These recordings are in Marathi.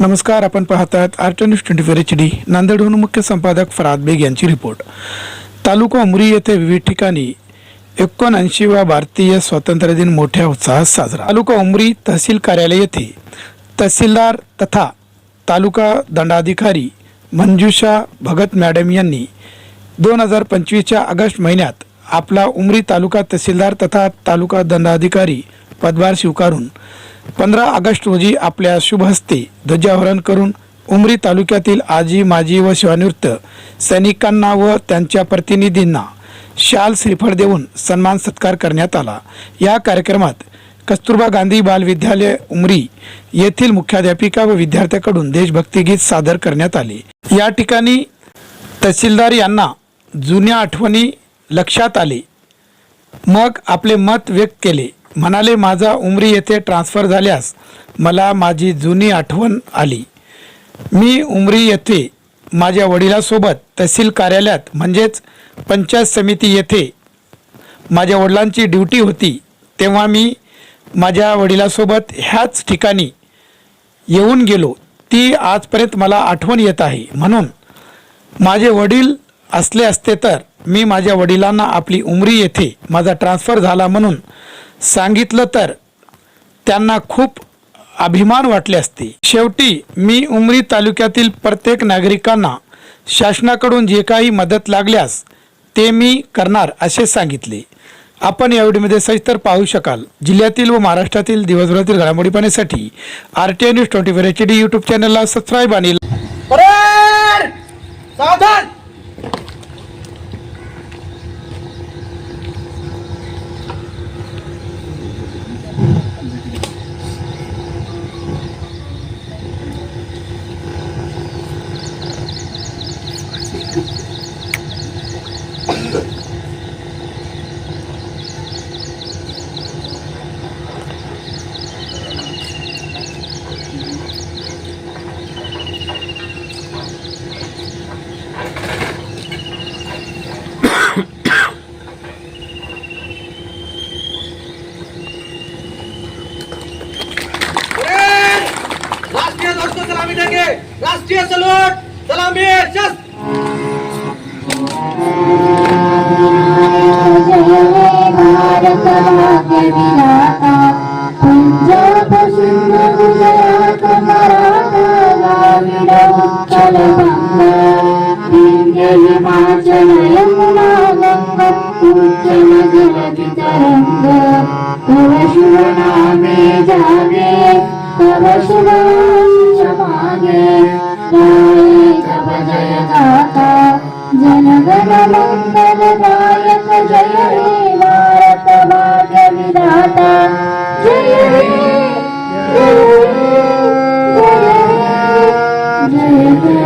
नमस्कार आपण पाहतात art news twenty four H D नांदेडहून मुख्य संपादक फराद बेग यांची रिपोर्ट. तालुका उमरी येथे विविध ठिकाणी एकोणऐंशीवा भारतीय स्वातंत्र्य दिन मोठ्या उत्साहात साजरा. तालुका उमरी तहसील कार्यालय येथे तहसीलदार तथा तालुका दंडाधिकारी मंजुषा भगत मॅडम यांनी दोन हजार पंचवीसच्या ऑगस्ट महिन्यात आपला उमरी तालुका तहसीलदार तथा तालुका दंडाधिकारी पदभार स्वीकारून पंधरा ऑगस्ट रोजी आपल्या शुभ हस्ते करून उमरी तालुक्यातील आजी माजी व सेवानिवृत्त सैनिकांना व त्यांच्या प्रतिनिधींना शाल श्रीफळ देऊन सन्मान सत्कार करण्यात आला. या कार्यक्रमात कस्तुरबा गांधी बाल विद्यालय उमरी येथील मुख्याध्यापिका व विद्यार्थ्याकडून देशभक्ती गीत सादर करण्यात आले. या ठिकाणी तहसीलदार यांना जुन्या आठवणी लक्षात आले. मग आपले मत व्यक्त केले. म्हणाले माझा उमरी येथे ट्रान्स्फर झाल्यास मला माझी जुनी आठवण आली. मी उमरी येथे माझ्या वडिलासोबत तहसील कार्यालयात म्हणजेच पंचायत समिती येथे माझ्या वडिलांची ड्युटी होती. तेव्हा मी माझ्या वडिलासोबत ह्याच ठिकाणी येऊन गेलो. ती आजपर्यंत मला आठवण येत आहे. म्हणून माझे वडील असले असते तर मी माझ्या वडिलांना आपली उमरी येथे माझा ट्रान्स्फर झाला म्हणून सांगितलं तर त्यांना खूप अभिमान वाटले असते. शेवटी मी उमरी तालुक्यातील प्रत्येक नागरिकांना शासनाकडून जे काही मदत लागल्यास ते मी करणार असे सांगितले. आपण या व्हिडिओमध्ये सविस्तर पाहू शकाल. जिल्ह्यातील व महाराष्ट्रातील दिवसभरातील घडामोडी पाहण्यासाठी R T I news twenty four H D YouTube चॅनलला सबस्क्राईब आणि सावधान! भाग्य पंजाब सिंध गुजरात मराठा द्राविड उत्कल विंध्य हिमाचल यमुना उज्जल तरंग तव नामे जागे तव मागे तव जय जनगण मंगल जय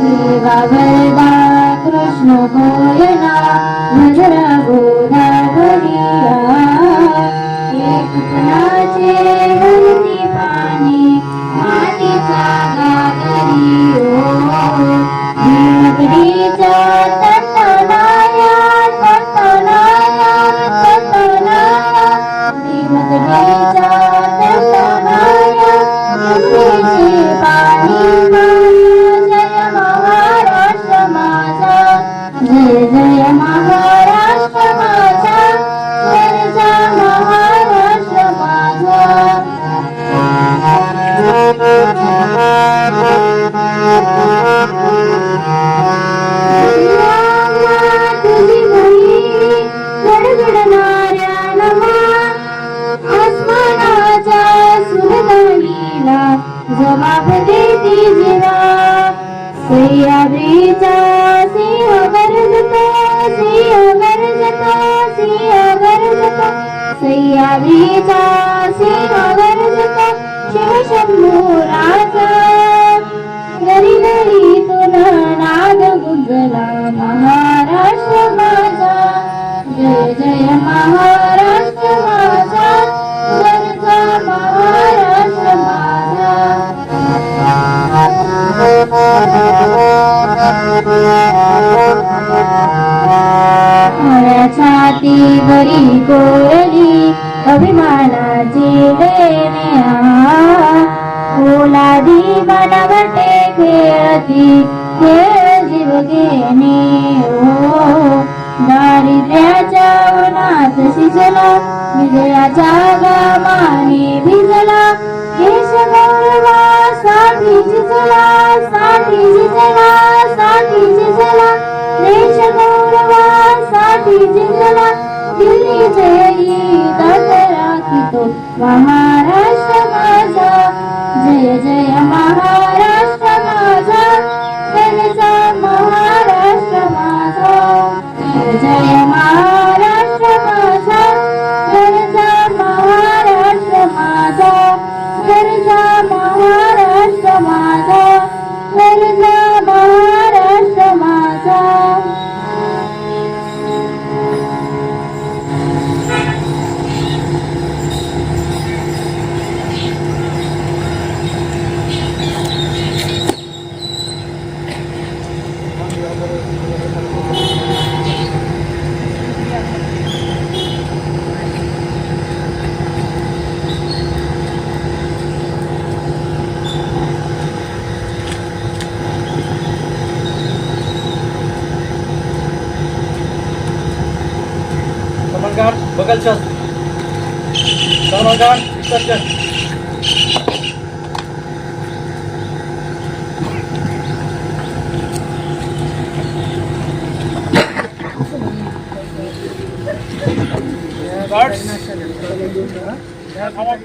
Deva Deva Krishna Goyana शिवशंभूराजा घरी घरी नाद गुंजला महाराष्ट्र माझा. जय जय महाराष्ट्र माझा. महाराष्ट्र माझा. छाती बरी कोरली अभिमानाची लेणे ओलादी बनवटे खेळती खेळ जीव घेणे. हो दारिद्र्याच्या उन्हात शिजला विजयाच्या गामाने भिजला. देश गौरवासाठी झिजला साठी झिजला साठी झिजला देश गौरवासाठी झिजला दिल्ली जयी दात राखितो महाराष्ट्र माझा जय जय kalacağız. Tamam hocam. Dikkatli. Birds. Tamam.